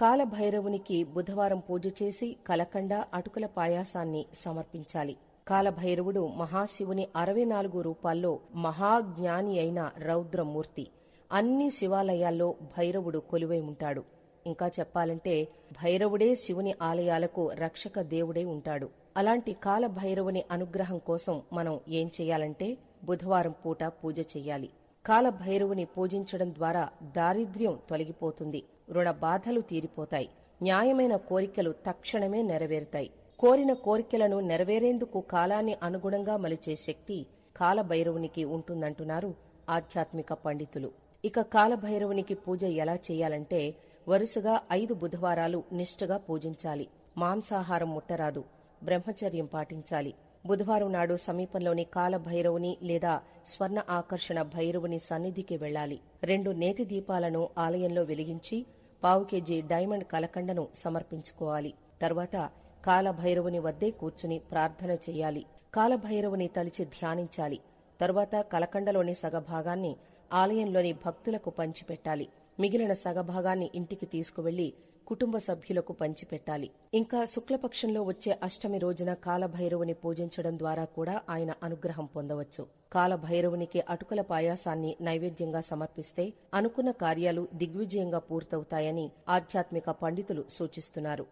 కాలభైరవునికి బుధవారం పూజ చేసి కలకండ అటుకుల పాయాసాన్ని సమర్పించాలి. కాలభైరవుడు మహాశివుని అరవై నాలుగు రూపాల్లో మహాజ్ఞాని అయిన రౌద్రమూర్తి. అన్ని శివాలయాల్లో భైరవుడు కొలువై ఉంటాడు. ఇంకా చెప్పాలంటే భైరవుడే శివుని ఆలయాలకు రక్షక దేవుడై ఉంటాడు. అలాంటి కాలభైరవుని అనుగ్రహం కోసం మనం ఏం చేయాలంటే బుధవారం పూట పూజ చెయ్యాలి కాలభైరవుని పూజించడం ద్వారా దారిద్ర్యం తొలగిపోతుంది. రుణ బాధలు తీరిపోతాయి. న్యాయమైన కోరికలు తక్షణమే నెరవేరుతాయి. కోరిన కోరికలను నెరవేరేందుకు కాలాన్ని అనుగుణంగా మలిచే శక్తి కాలభైరవునికి ఉంటుందంటున్నారు ఆధ్యాత్మిక పండితులు. ఇక కాలభైరవునికి పూజ ఎలా చేయాలంటే వరుసగా ఐదు బుధవారాలు నిష్ఠగా పూజించాలి. మాంసాహారం ముట్టరాదు. బ్రహ్మచర్యం పాటించాలి. బుధవారం నాడు సమీపంలోని కాలభైరవుని లేదా స్వర్ణ ఆకర్షణ భైరవుని సన్నిధికి వెళ్ళాలి రెండు నేతి దీపాలను ఆలయంలో వెలిగించి పావు కేజీ డైమండ్ కలకండను సమర్పించుకోవాలి. తర్వాత కాలభైరవుని వద్దే కూర్చుని ప్రార్థన చేయాలి. కాలభైరవుని తలిచి ధ్యానించాలి. తరువాత కలకండలోని సగభాగాన్ని ఆలయంలోని భక్తులకు పంచిపెట్టాలి. మిగిలిన సగభాగాన్ని ఇంటికి తీసుకువెళ్ళి కుటుంబ సభ్యులకు పంచిపెట్టాలి. ఇంకా శుక్లపక్షంలో వచ్చే అష్టమి రోజున కాలభైరవుని పూజించడం ద్వారా కూడా ఆయన అనుగ్రహం పొందవచ్చు. కాలభైరవునికి అటుకుల పాయాసాన్ని నైవేద్యంగా సమర్పిస్తే అనుకున్న కార్యాలు దిగ్విజయంగా పూర్తవుతాయని ఆధ్యాత్మిక పండితులు సూచిస్తున్నారు.